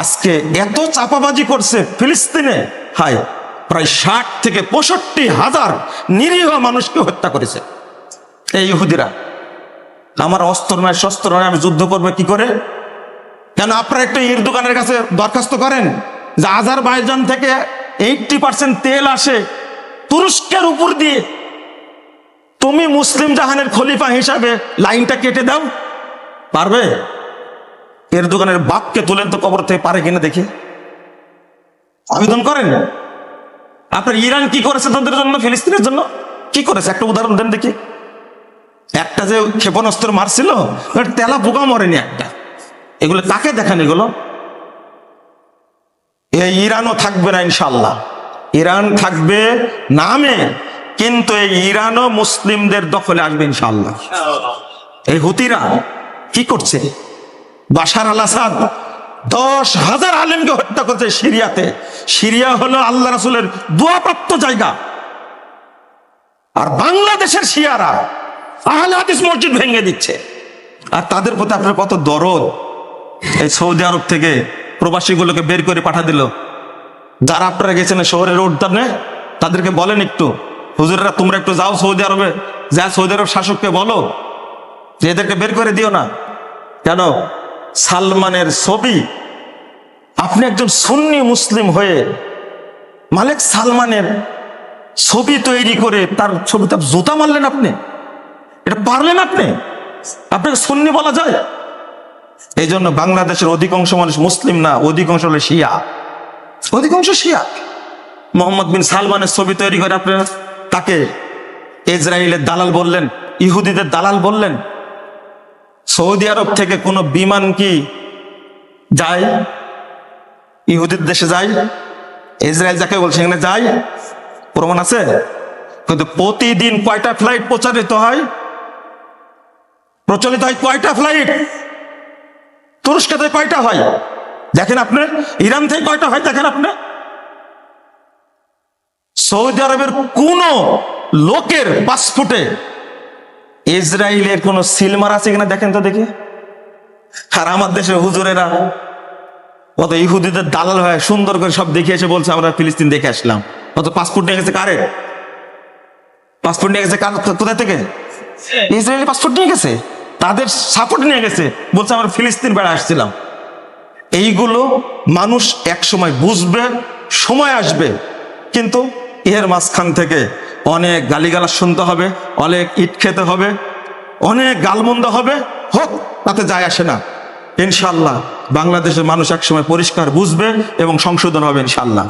আজকে এত চাপাবাজি করছে ফিলিস্তিনে। হায়, প্রায় ষাট থেকে পঁয়ষট্টি হাজার নিরীহ মানুষকে হত্যা করেছে। এই ইহুদিরা, আমার অস্ত্র নয়, শস্ত্র নয়, আমি যুদ্ধ করব কি করে? কেন আপনারা একটু ইর দোকানের কাছে দরখাস্ত করেন? যে আজারবাইজান থেকে এইটটি পার্সেন্ট তেল আসে, তুরস্কের উপর দিয়ে। তুমি মুসলিম জাহানের খলিফা হিসাবে লাইনটা কেটে দাও। পারবে? এর দোকানের বাপকে তুলেন তো কবর থেকে পারে কিনা দেখি। আবেদন করেন? আপনার ইরান কি করেছে তাদের জন্য, ফিলিস্তিনের জন্য? কি করেছে? একটা উদাহরণ দেন দেখি। একটা যে ক্ষেপণাস্ত্র মারছিল তেলা পোকা মরেনি একটা। এগুলো কাকে দেখেন এগুলো? এই ইরানও থাকবে না ইনশাল্লাহ ইরান থাকবে নামে, কিন্তু এই ইরানও মুসলিমদের দখলে আসবে ইনশাল্লাহ এই হুতিরা কি করছে? বাশার আল আসাদ দশ হাজার আলেমকে হত্যা করছে সিরিয়াতে। সিরিয়া হলো আল্লাহ রাসুলের দোয়াপ্রাপ্ত জায়গা। আর বাংলাদেশের শিয়ারা আহলে মসজিদ ভেঙে দিচ্ছে। আর তাদের প্রতি আপনার কত দরদ? এই সৌদি আরব থেকে প্রবাসীগুলোকে বের করে পাঠা দিল। যারা আপনারা গেছেন শহরের উদ্যানে, তাদেরকে বলেন একটু, হুজুরেরা, তোমরা একটু যাও সৌদি আরবে। যা সৌদি আরব শাসককে বলো। যে এদেরকে বের করে দিও না। কেন? সালমানের ছবি। আপনি একজন সুন্নি মুসলিম হয়ে মালিক সালমানের ছবি তৈরি করে তার ছবিতে জুতা মারলেন আপনি? এটা পারলেন আপনি? আপনাকে সুন্নি বলা যায়? এই জন্য বাংলাদেশের অধিকাংশ মানুষ মুসলিম না, অধিকাংশ হলো শিয়া। অধিকাংশ শিয়া। মোহাম্মদ বিন সালমানের ছবি তৈরি করে আপনারা তাকে ইসরায়েলের দালাল বললেন, ইহুদিদের দালাল বললেন সৌদি আরব থেকে কোনো বিমান কি যায়? ইহুদির দেশে যায়? ইসরায়েল যাকে বলছে, সেখানে যায়? প্রমাণ আছে? কিন্তু প্রতিদিন কয়টা ফ্লাইট প্রচারিত হয়? প্রচলিত হয় কয়টা ফ্লাইট তুরস্ক থেকে কয়টা হয়? দেখেন আপনি, ইরান থেকে কয়টা হয় দেখেন আপনি? সৌদি আরবের কোন লোকের পাসপোর্টে ইসরায়েলের কোন সিলমার আছে কিনা দেখেন তো দেখি। আর আমার দেশের হুজুরেরা অত ইহুদিদের দালাল হয় সুন্দর করে সব দেখে এসে বলছে, আমরা ফিলিস্তিন দেখে আসলাম। অত পাসপোর্ট নিয়ে গেছে কারে? পাসপোর্ট নিয়ে গেছে কার কোথায় থেকে? ইসরায়েলি পাসপোর্ট নিয়ে গেছে? তাদের সাপোর্ট নিয়ে গেছে। বলছে, আমরা ফিলিস্তিন বেড়া আসছিলাম। এইগুলো মানুষ এক সময় বুঝবে, সময় আসবে, কিন্তু এর মাঝখান থেকে অনেক গালিগালাজ শুনতে হবে, অনেক ইট খেতে হবে, অনেক গালমন্দ হবে, হোক, তাতে যায় আসে না। ইনশাল্লাহ বাংলাদেশের মানুষ একসময় পরিষ্কার বুঝবে এবং সংশোধন হবে ইনশাল্লাহ